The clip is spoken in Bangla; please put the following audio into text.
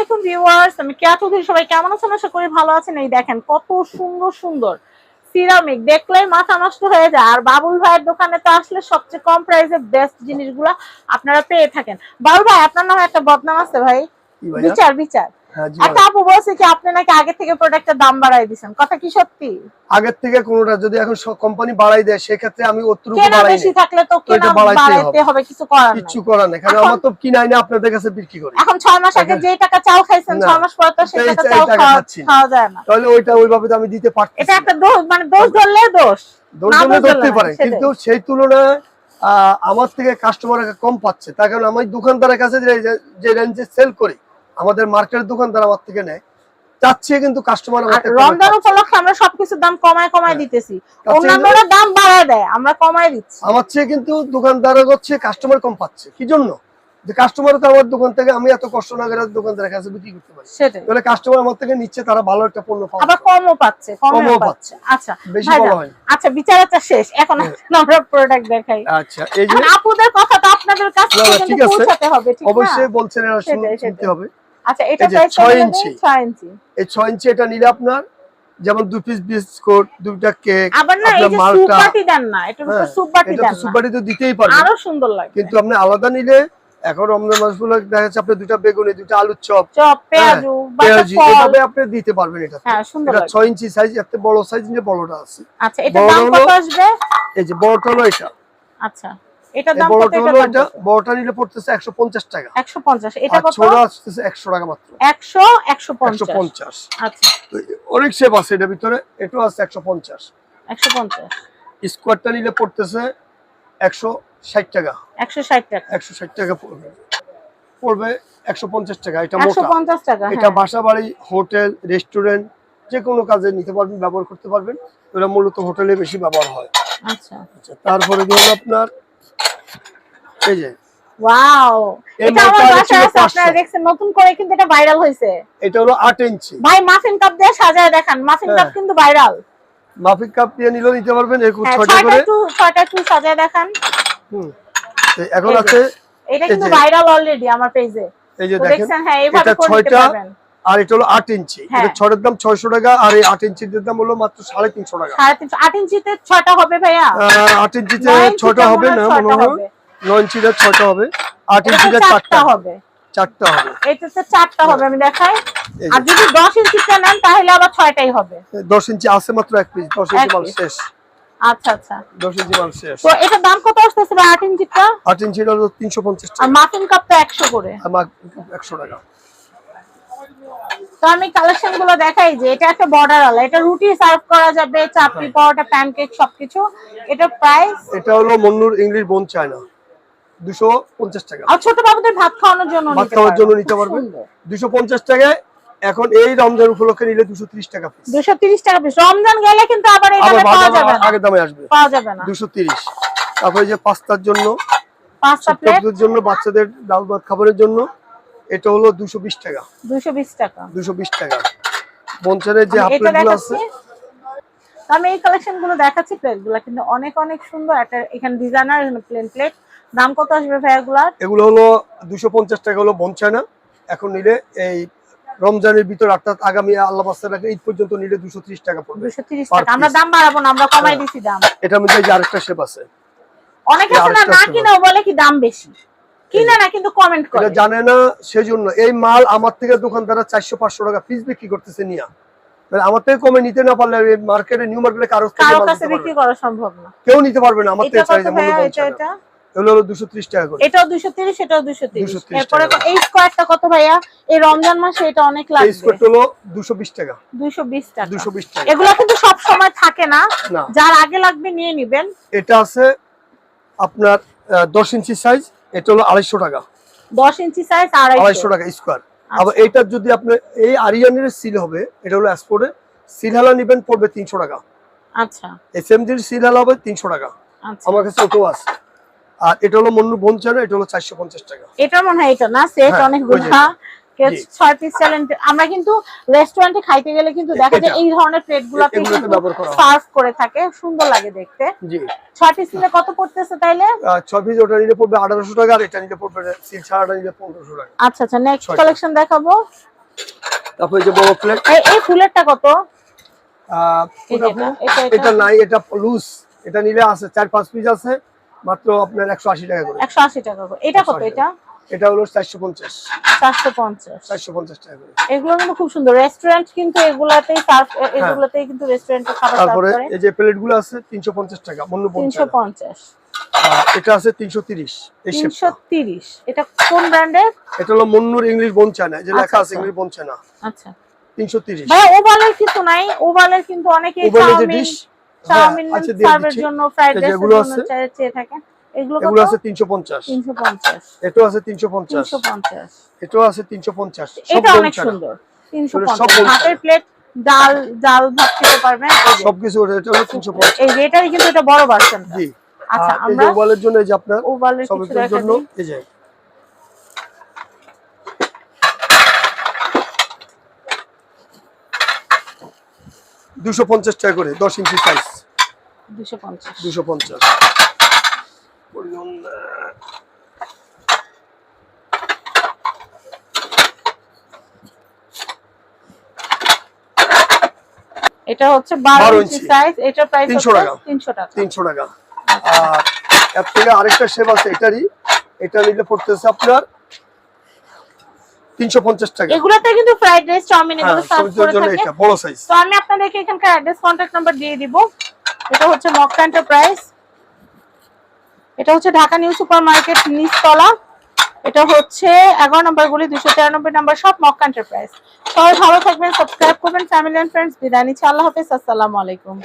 আলাইকুম ভিউয়ার্স আমি কেয়া চৌধুরী সবাই কেমন আছেন? আশা করি ভালো আছেন। এই দেখেন কত সুন্দর সুন্দর সিরামিক। দেখলেই মাথা নষ্ট হয়ে যায়। আর বাবুল ভাইয়ের দোকানে তো আসলে সবচেয়ে কম প্রাইসে বেস্ট জিনিসগুলো আপনারা পেয়ে থাকেন। বাবুল ভাই আপনার নামে একটা বদনাম আছে ভাই। বিচার বিচার। হ্যাঁ, আপু বলছে কি আপনি নাকি আগে থেকে প্রোডাক্টের দাম বাড়াই কথা কি সত্যি? আগের থেকে কোনোটা যদি এখন কোম্পানি বাড়াই দেয় সেক্ষেত্রে আমি অতটুকু বাড়াই বেশি থাকলে তো তো কেনা বাড়াইতে হবে। হবে কিছু করার কারণ আমার তো কিনাই না আপনাদের কাছে বিক্রি করি। এখন মাস আগে টাকা চাল খাইছেন মাস পরে তো সেই টাকা চাল খাওয়া খাচ্ছি। না। খাওয়া যায় না। তাহলে ওইটা ওইভাবে তো আমি দিতে পারছি এটা একটা দোষ মানে দোষ ধরলে দোষ ধরতে পারে। কিন্তু সেই তুলনায় আমার থেকে কাস্টমার কম পাচ্ছে। তার কারণ আমি দোকানদারের কাছে যে রেঞ্জে সেল করি আমাদের মার্কেটের দোকানদার আমার থেকে নেয়। চাচ্ছে কিন্তু কাস্টমার আমার আর থেকে কমে রমজান উপলক্ষে আমরা সবকিছুর দাম কমায় কমায়। দিতেছি। অন্যান্যরা দাম বাড়ায় দেয় আমরা কমায় দিচ্ছি। আমার চেয়ে কিন্তু দোকানদার হচ্ছে কাস্টমার কম পাচ্ছে। কি জন্য? যে কাস্টমার তো আমার দোকান থেকে আমি এত কষ্ট না করে দোকানদারের কাছে বিক্রি করতে পারি। তাহলে কাস্টমার আমার থেকে নিচ্ছে তারা ভালো একটা পণ্য পাবে আবার কমও পাচ্ছে কমও কমও পাচ্ছে। আচ্ছা বেশি বলা হয় আচ্ছা বিচারাটা শেষ। এখন হ্যাঁ। আমরা প্রোডাক্ট দেখাই। আচ্ছা এই যে এখন কথা তো আপনাদের কাছ না, থেকে না, ঠিক কিন্তু আছে। পৌঁছাতে হবে ঠিক না? অবশ্যই বলছেন শুনতে হবে। আচ্ছা এটা প্রাইস ছয় ইঞ্চি। 6 ইঞ্চি। এই ছয় ইঞ্চি এটা নিলে আপনার যেমন দু পিস বিস্কুট দুইটা কেক আবার না এই যে মালটা। সুপাটি দেন না এটার উপর হ্যাঁ, সুপাটি দেন তো না। সুপারি তো দিতেই পারবেন। আরও সুন্দর লাগে কিন্তু আপনি আলাদা নিলে এখন রমজান মাসগুলো দেখা যাচ্ছে আপনি দুইটা বেগুনি দুইটা আলুর চপ চপ পেঁয়াজু পেঁয়াজি এভাবে আপনি দিতে পারবেন এটা। হ্যাঁ এটা ছয় ইঞ্চি সাইজ এত বড় সাইজ নিয়ে বড়টা আছে। আচ্ছা এটা দাম কত আসবে? এই যে বড়টা হলো এটা। আচ্ছা। এটার দাম কত? এটা বড়টা নিলে পড়তেছে একশো পঞ্চাশ টাকা। 150 এটা কত? ছোট আসতেছে একশো টাকা মাত্র। 100 একশো 150 পঞ্চাশ। আচ্ছা। অনেক শেপ আছে এটার ভিতরে। এটাও আছে একশো পঞ্চাশ। 150 স্কোয়ারটা নিলে পড়তেছে একশো ষাট টাকা। 160 টাকা। একশো ষাট টাকা পড়বে। পড়বে একশো পঞ্চাশ টাকা। এটা মোটা। 150 টাকা এটা হ্যাঁ। হোটেল রেস্টুরেন্ট যে কোনো কাজে নিতে পারবেন ব্যবহার করতে পারবেন। এটা মূলত হোটেলে বেশি ব্যবহার হয়। আচ্ছা। আচ্ছা তারপরে ধরুন আপনার এই যে। ওয়াও এটা আমার বাসায় আছে আপনারা দেখছেন নতুন করে কিন্তু এটা ভাইরাল হয়েছে। এটা হলো আট ইঞ্চি। ভাই মাফিন কাপ দিয়ে সাজায় দেখান মাফিন কাপ হ্যাঁ। কিন্তু ভাইরাল মাফিক কাপ দিয়ে নিলেও নিতে পারবেন এরকম হ্যাঁ ছয়টা করে। একটু ছয়টা একটু সাজায় দেখান। হুম। এখন আছে এটা কিন্তু ভাইরাল অলরেডি আমার পেজে এই যে দেখেন দেখছেন হ্যাঁ এইভাবে করে নিতে পারবেন। আর এটা হলো আট ইঞ্চি। হ্যাঁ। এটা ছয়টার দাম ছয়শো টাকা আর এই আট ইঞ্চির দাম হলো মাত্র সাড়ে তিনশো টাকা। আট ইঞ্চিতে ছয়টা হবে ভাইয়া? আট ইঞ্চিতে ছটা হবে না মনে হয়। হবে। নয় ইঞ্চিটা ছয়টা হবে আট ইঞ্চিটা চারটা হবে। চারটা হবে। এটাতে চারটা হবে আমি দেখাই। আর যদি নেন তাহলে আবার ছয়টাই হবে। দশ ইঞ্চি আছে মাত্র এক পিস দশ ইঞ্চি মাল শেষ। আচ্ছা আচ্ছা। দশ ইঞ্চি মাল শেষ। তো দাম কত আসতেছে ইঞ্চিটা? ইঞ্চিটা হলো আর টাকা। মাফিন কাপ তো একশো করে। আমার একশো টাকা। তো আমি কালেকশনগুলো দেখাই যে এটা একটা বর্ডার আলা এটা রুটি সার্ভ করা যাবে চাপড়ি হ্যাঁ। পরোটা প্যানকেক সবকিছু। এটা প্রাইস এটা হলো মন্নুর ইংলিশ বোন চায়না। দুশো পঞ্চাশ টাকা। আর ছোট বাবুদের ভাত খাওয়ানোর জন্য ভাত খাওয়ার জন্য নিতে পারবেন সুন্দর। দুশো পঞ্চাশ টাকায় এখন এই রমজান উপলক্ষে নিলে দুশো ত্রিশ টাকা পিস 230 টাকা পিস রমজান গেলে কিন্তু আবার এই দামে পাওয়া যাবে না। আগের দামে আসবে। পাওয়া যাবে না। দুশো তিরিশ। তারপরে যে পাস্তার জন্য জন্য বাচ্চাদের ডাল ভাত খাবারের জন্য এটা হলো দুশো বিশ টাকা। 220 টাকা। দুশো বিশ টাকা। বঞ্চারের যে হাফ আমি এটা প্লেটগুলো আছে তো আমি এই কালেকশনগুলো দেখাচ্ছি প্লেটগুলো কিন্তু অনেক অনেক সুন্দর একটা এখানে ডিজাইনার এখানে প্লেন প্লেট দাম কত আসবে ভাইয়াগুলার এগুলো হলো দুশো পঞ্চাশ টাকা হলো বঞ্চায়না এখন নিলে এই রমজানের ভিতর অর্থাৎ আগামী আল্লাহ বাস্তার আগে ঈদ পর্যন্ত নিলে দুশো ত্রিশ টাকা পড়বে। 230 Per টাকা। আমরা দাম বাড়াবো না আমরা কমাই। দিছি দাম। এটার মধ্যে আরেকটা শেপ আছে। অনেকে আছে না আরেকটা না আছে। বলে কি দাম বেশি। কিনে না কিন্তু কমেন্ট করে। জানে না সেজন্য এই মাল আমার থেকে দোকানদাররা চারশো পাঁচশো টাকা পিস বিক্রি করতেছে নিয়া। আমার থেকে কমে নিতে না পারলে মার্কেটে নিউ মার্কেটে কারও কাছে বিক্রি করা সম্ভব না। কেউ নিতে পারবে না আমার থেকে চাইছে মূল্য এটা এটা? এগুলো হলো দুশো ত্রিশ টাকা করে। এটাও 230 এটাও 230 230 এরপরে এই স্কোয়ারটা কত ভাইয়া? এই রমজান মাসে এটা অনেক এই হলো টাকা। 220 টাকা। দুশো বিশ টাকা। এগুলো কিন্তু সব সময় থাকে না। যার আগে লাগবে নিয়ে নিবেন। এটা আছে আপনার আহ, দশ ইঞ্চি সাইজ এটা হলো আড়াইশো টাকা। 10 ইঞ্চি সাইজ আড়াইশো। আড়াইশো টাকা স্কোয়ার আবার এইটার যদি আপনি এই আরিয়ানের সিল হবে এটা হলো অ্যাসপোর্টে সিলহালা নিবেন পড়বে তিনশো টাকা। আচ্ছা। এস এম জির সিলহালা হবে তিনশো টাকা। আচ্ছা। আমার কাছে ওটাও আছে। আর এটা হলো মন্নু বঞ্চানা এটা হলো চারশো পঞ্চাশ টাকা। এটা মনে হয় এটা না? সেট হ্যাঁ, ছয় পিস চ্যালেঞ্জ আমরা কিন্তু রেস্টুরেন্টে খাইতে গেলে কিন্তু দেখা যায় এই ধরনের প্লেট গুলাতে করা। সার্ভ করে থাকে সুন্দর লাগে দেখতে। জি। ছয় পিস নিলে কত পড়তেছে তাইলে? আহ, ছয় পিস ওটা নিলে পড়বে আঠারোশো টাকা আর এটা নিলে পড়বে সিল ছাড়াটা নিলে পনেরোশো টাকা। আচ্ছা আচ্ছা নেক্সট কালেকশন দেখাবো। তারপরে এই যে বড় প্লেট এই এই ফুলেরটা কত? এটা। নাই এটা লুজ এটা নিলে আছে চার পাঁচ পিস আছে মাত্র আপনার একশো আশি টাকা করে। একশো আশি টাকা করে। এটা কত এটা? এটা হলো চারশো পঞ্চাশ। চারশো পঞ্চাশ। চারশো পঞ্চাশ টাকা করে। এগুলো কিন্তু খুব সুন্দর। রেস্টুরেন্ট কিন্তু এগুলাতেই সার্ভ এগুলাতেই কিন্তু রেস্টুরেন্টে খাবার সার্ভ তারপরে এই যে প্লেটগুলো আছে তিনশো পঞ্চাশ টাকা মন্য তিনশো পঞ্চাশ। এটা আছে তিনশো তিরিশ এই তিনশো শেপটা তিরিশ। এটা কোন ব্র্যান্ডের এটা হলো মন্নুর ইংলিশ বোন চায়না যে লেখা আচ্ছা, আছে ইংলিশ বোন চায়না আচ্ছা। তিনশো তিরিশ। ভাইয়া ওভালের কিছু নাই। ওভালের কিন্তু অনেকে ওভালে যে চাউমিন চাউমিন আচ্ছা সার্ভের জন্য ফ্রাইড যে এগুলো। চেয়ে- থাকেন এগুলো এগুলো আছে তিনশো পঞ্চাশ। তিনশো পঞ্চাশ। এটাও আছে তিনশো পঞ্চাশ। তিনশো পঞ্চাশ। এটাও আছে তিনশো পঞ্চাশ। সব এটা অনেক সুন্দর। তিনশো এগুলো সব পঞ্চাশ। বোন হাতের প্লেট ডাল ডাল ভাত খেতে পারবেন? সবকিছু এটা হলো তিনশো পঞ্চাশ। এই যে কিন্তু এটা বড় ভার্সন জি। আচ্ছা আর এই যে আমরা ওভালের জন্য এই যে আপনার ওভালের সবের জন্য এই যে। দুশো পঞ্চাশ টাকা করে দশ ইঞ্চি সাইজ দুশো পঞ্চাশ। দুশো পঞ্চাশ। এটা হচ্ছে বারো 12 ইঞ্চি। সাইজ এটার প্রাইস 300 টাকা। তিনশো টাকা। তিনশো টাকা। আর এর থেকে আরেকটা শেপ আছে এটারই। এটা নিলে পড়তেছে আপনার তিনশো পঞ্চাশ টাকা। এগুলাতে কিন্তু ফ্রাইড রাইস চাউমিন এগুলো সার্ভ করে থাকে। এটা বড় সাইজ তো আমি আপনাদেরকে এখানকার অ্যাড্রেস কন্ট্যাক্ট নাম্বার দিয়ে দিব। এটা হচ্ছে মক্কা এন্টারপ্রাইজ এটা হচ্ছে ঢাকা নিউ সুপার মার্কেট নিচতলা। এটা হচ্ছে এগারো নম্বর গুলি দুশো তিরানব্বই নম্বর, সব মক এন্টারপ্রাইজ সবাই ভালো থাকবেন সাবস্ক্রাইব করবেন ফ্যামিলি এন্ড ফ্রেন্ডস বিদায় নিচ্ছি, আল্লাহ হাফিজ, আসসালামু আলাইকুম।